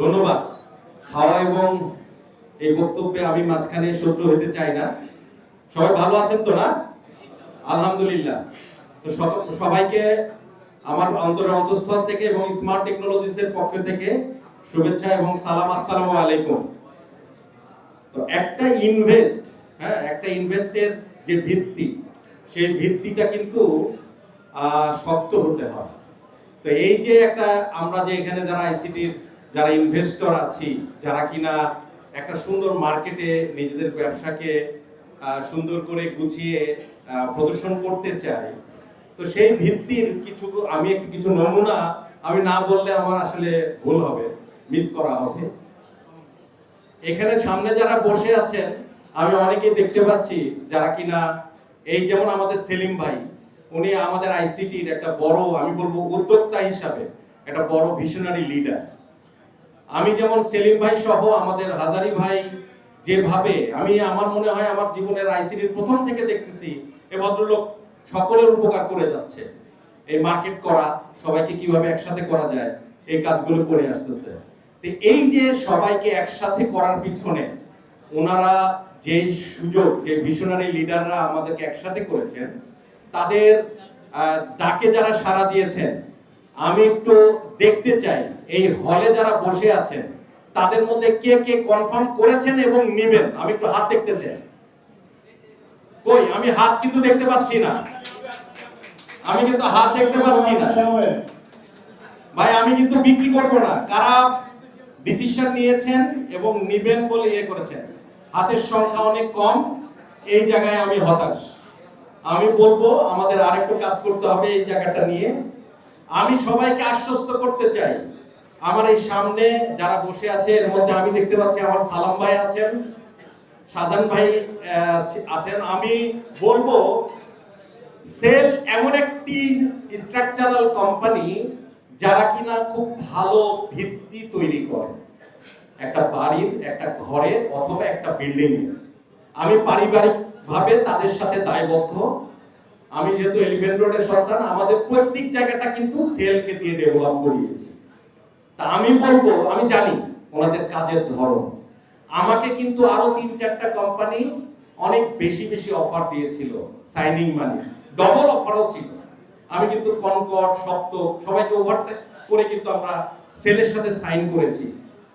ধন্যবাদ। খাওয়া এবং এই বক্তব্যে আমি মাঝখানে হতে চাই না। সবাই ভালো আছেন তো না? আলহামদুলিল্লাহ। তো সবাইকে আমার অন্তরের অন্তঃস্থল থেকে এবং স্মার্ট পক্ষ থেকে শুভেচ্ছা এবং সালাম, আসসালামু আলাইকুম। তো একটা ইনভেস্ট হ্যাঁ একটা ইনভেস্টের যে ভিত্তি, সেই ভিত্তিটা কিন্তু শক্ত হতে হয়। তো এই যে একটা আমরা যে এখানে যারা আইসিটির যারা ইনভেস্টর আছি, যারা কিনা একটা সুন্দর মার্কেটে নিজেদের ব্যবসাকে সুন্দর করে গুছিয়ে প্রদর্শন করতে চাই, তো সেই ভিত্তির কিছু, আমি একটু কিছু নমুনা, আমি না বললে আমার আসলে ভুল হবে মিস করা হবে। এখানে সামনে যারা বসে আছেন, আমি অনেকেই দেখতে পাচ্ছি, যারা কিনা, এই যেমন আমাদের সেলিম ভাই উনি আমাদের আইসিটির একটা বড়, আমি বলব উদ্যোক্তা হিসাবে একটা বড় ভিশনারি লিডার আমি যেমন সেলিম ভাই সহ আমাদের হাজারি ভাই যেভাবে, আমি আমার মনে হয় আমার জীবনের আইসিটির প্রথম থেকে দেখতেছি এ ভদ্রলোক সকলের উপকার করে যাচ্ছে। এই মার্কেট করা, সবাইকে কীভাবে একসাথে করা যায়, এই কাজগুলো করে আসতেছে। এই যে সবাইকে একসাথে করার পিছনে ওনারা যে সুযোগ, যে ভিশনারি লিডাররা আমাদেরকে একসাথে করেছেন তাদের ডাকে যারা সাড়া দিয়েছেন, আমি একটু দেখতে চাই, এই হলে যারা বসে আছেন, তাদের মধ্যে কে কে কনফার্ম করেছেন এবং নেবেন? আমি একটু হাত দেখতে চাই। কই? আমি হাত কিন্তু দেখতে পাচ্ছি না। আমি কিন্তু হাত দেখতে পাচ্ছি না। ভাই, আমি কিন্তু বিক্রি করব না। কারা ডিসিশন নিয়েছেন এবং নিবেন বলে ইয়ে করেছেন? হাতের সংখ্যা অনেক কম। এই জায়গায় আমি হতাশ। আমি বলব, আমাদের আরেকটু কাজ করতে হবে এই জায়গাটা নিয়ে। আমি সবাইকে আশ্বস্ত করতে চাই, আমার এই সামনে যারা বসে আছে, এর মধ্যে আমি দেখতে পাচ্ছি আমার সালাম ভাই আছেন শাহজাহান ভাই আছেন। আমি বলব, সেল এমন একটি স্ট্রাকচারাল কোম্পানি যারা কিনা খুব ভালো ভিত্তি তৈরি করে। একটা বাড়ির, একটা ঘরের অথবা একটা বিল্ডিং আমি পারিবারিক ভাবে তাদের সাথে দায়বদ্ধ। আমি যেহেতু এলিফেন্ট রোডের সন্তান, আমাদের প্রত্যেক জায়গাটা কিন্তু সেলকে দিয়ে ডেভেলপ করিয়েছি। তা আমি বলব, আমি জানি ওনাদের কাজের ধরন। আমাকে কিন্তু আরও তিন চারটা কোম্পানি অনেক বেশি বেশি অফার দিয়েছিল সাইনিং মানি ডবল অফারও ছিল। আমি কিন্তু কনকর্ড সপ্ত সবাইকে ওভারটেক করে কিন্তু আমরা সেলের সাথে সাইন করেছি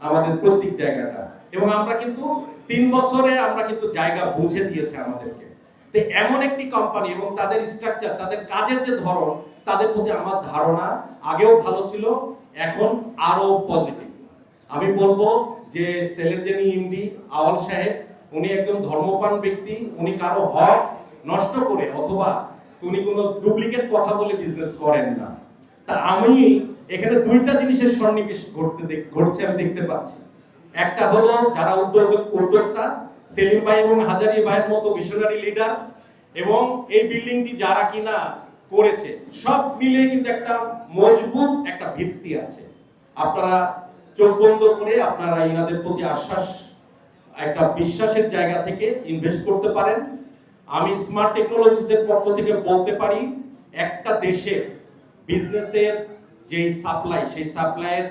আমাদের প্রত্যেক জায়গাটা। এবং আমরা কিন্তু তিন বছরে আমরা কিন্তু জায়গা বুঝে দিয়েছে আমাদেরকে। তো এমন একটি কোম্পানি এবং তাদের স্ট্রাকচার তাদের কাজের যে ধরন, তাদের প্রতি আমার ধারণা আগেও ভালো ছিল, এখন আরও পজিটিভ আমি বলব যে সেলের যিনি ইমডি আওয়াল সাহেব, উনি একজন ধর্মপান ব্যক্তি, উনি কারও হক নষ্ট করে অথবা উনি কোনো ডুপ্লিকেট কথা বলে বিজনেস করেন না। তা আমি এখানে দুইটা জিনিসের সন্নিবেশ ঘটতে ঘটছে আমি দেখতে পাচ্ছি। একটা হলো যারা উদ্যোগ উদ্যোক্তা, সেলিম ভাই এবং হাজারি ভাইয়ের মতো ভিশনারি লিডার এবং এই বিল্ডিংটি যারা কিনা করেছে, সব মিলে কিন্তু একটা মজবুত একটা ভিত্তি আছে। আপনারা চোখ বন্ধ করে আপনারা ইনাদের প্রতি আশ্বাস, একটা বিশ্বাসের জায়গা থেকে ইনভেস্ট করতে পারেন। আমি স্মার্ট টেকনোলজিসের পক্ষ থেকে বলতে পারি, একটা দেশে বিজনেসের যেই সাপ্লাই সেই সাপ্লাইয়ের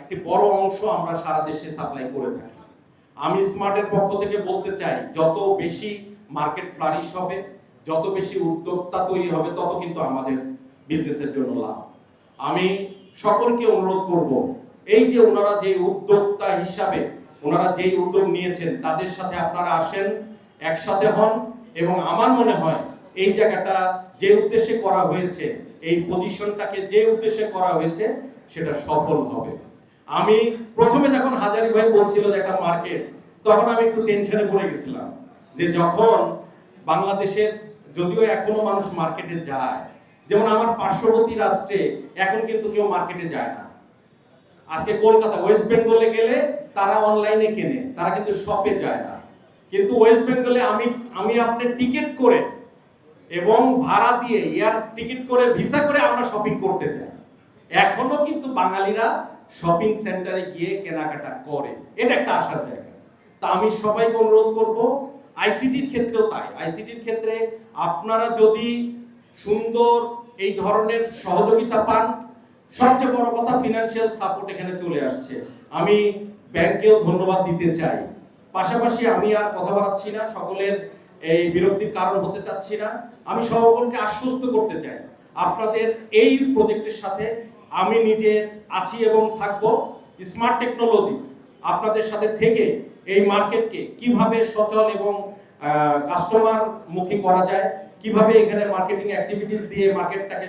একটি বড় অংশ আমরা সারা দেশে সাপ্লাই করে থাকি। আমি স্মার্টের পক্ষ থেকে বলতে চাই, যত বেশি মার্কেট ফ্লারিশ হবে, যত বেশি উদ্যোক্তা তৈরি হবে, তত কিন্তু আমাদের বিজনেসের জন্য লাভ। আমি সকলকে অনুরোধ করব, এই যে ওনারা যে উদ্যোক্তা হিসাবে, ওনারা যেই উদ্যোগ নিয়েছেন, তাদের সাথে আপনারা আসেন, একসাথে হন এবং আমার মনে হয় এই জায়গাটা যে উদ্দেশ্যে করা হয়েছে, এই পজিশনটাকে যে উদ্দেশ্যে করা হয়েছে সেটা সফল হবে। আমি প্রথমে যখন হাজারি ভাই বলছিল যে একটা মার্কেট তখন আমি একটু টেনশনে পড়ে গেছিলাম যে যখন বাংলাদেশের যদিও এখনও মানুষ মার্কেটে যায়, যেমন আমার পার্শ্ববর্তী রাষ্ট্রে এখন কিন্তু কেউ মার্কেটে যায় না। আজকে কলকাতা ওয়েস্ট বেঙ্গলে গেলে তারা অনলাইনে কেনে, তারা কিন্তু শপে যায় না। কিন্তু ওয়েস্ট বেঙ্গলে আমি আমি আপনি টিকিট করে এবং ভাড়া দিয়ে এয়ার টিকিট করে ভিসা করে আমরা শপিং করতে যাই। এখনও কিন্তু বাঙালিরা শপিং সেন্টারে গিয়ে কেনাকাটা করে। এটা একটা আসার জায়গা। তা আমি সবাইকে অনুরোধ করব আইসিটির ক্ষেত্রেও তাই। আইসিটির ক্ষেত্রে আপনারা যদি সুন্দর এই ধরনের সহযোগিতা পান, সবচেয়ে বড় কথা ফিনান্সিয়াল সাপোর্ট এখানে চলে আসছে। আমি ব্যাংকেও ধন্যবাদ দিতে চাই। পাশাপাশি আমি আর কথা বাড়াচ্ছি না, সকলের এই বিরক্তির কারণ হতে চাচ্ছি না। আমি সকলকে আশ্বস্ত করতে চাই। আপনাদের এই প্রজেক্টের সাথে আমি নিজে আছি এবং থাকব। স্মার্ট টেকনোলজিস আপনাদের সাথে থেকে এই মার্কেটকে কীভাবে সচল এবং কাস্টমার মুখী করা যায়, কীভাবে এখানে মার্কেটিং অ্যাক্টিভিটিস দিয়ে মার্কেটটাকে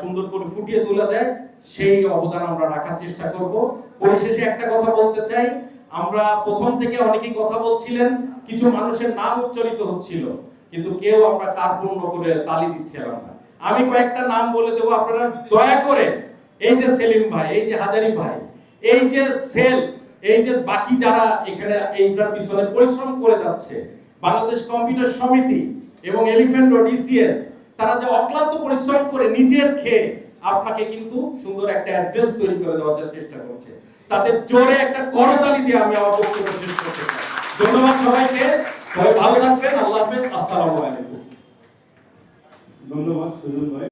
সুন্দর করে ফুটিয়ে তোলা যায়, সেই অবদান আমরা রাখার চেষ্টা করব। পরিশেষে একটা কথা বলতে চাই, আমরা প্রথম থেকে অনেকেই কথা বলছিলেন, কিছু মানুষের নাম উচ্চারিত হচ্ছিল, কিন্তু কেউ আমরা কার্পণ্য করে তালি দিচ্ছিলাম না। আমি কয়েকটা নাম বলে দেবো, আপনারা দয়া করে। এই যে সেলিম ভাই, এই যে হাজারি ভাই, এই যে সেল, এই যে বাকি যারা এখানে এইটার পিছনে পরিশ্রম করে যাচ্ছে, বাংলাদেশ কম্পিউটার সমিতি এবং এলিফ্যান্ট রোড ইসিএস তারা যে অক্লান্ত পরিশ্রম করে নিজের খেয়ে আপনাকে কিন্তু সুন্দর একটা অ্যাড্রেস তৈরি করে দেওয়ার চেষ্টা করছে। তাদের জোরে একটা করতালি দিয়ে আমি আমার বক্তব্য শেষ করতে চাই। ধন্যবাদ সবাইকে। সবাই ভালো থাকবেন। আল্লাহ হাফেজ। আসসালামু আলাইকুম। ধন্যবাদ সুজন ভাই।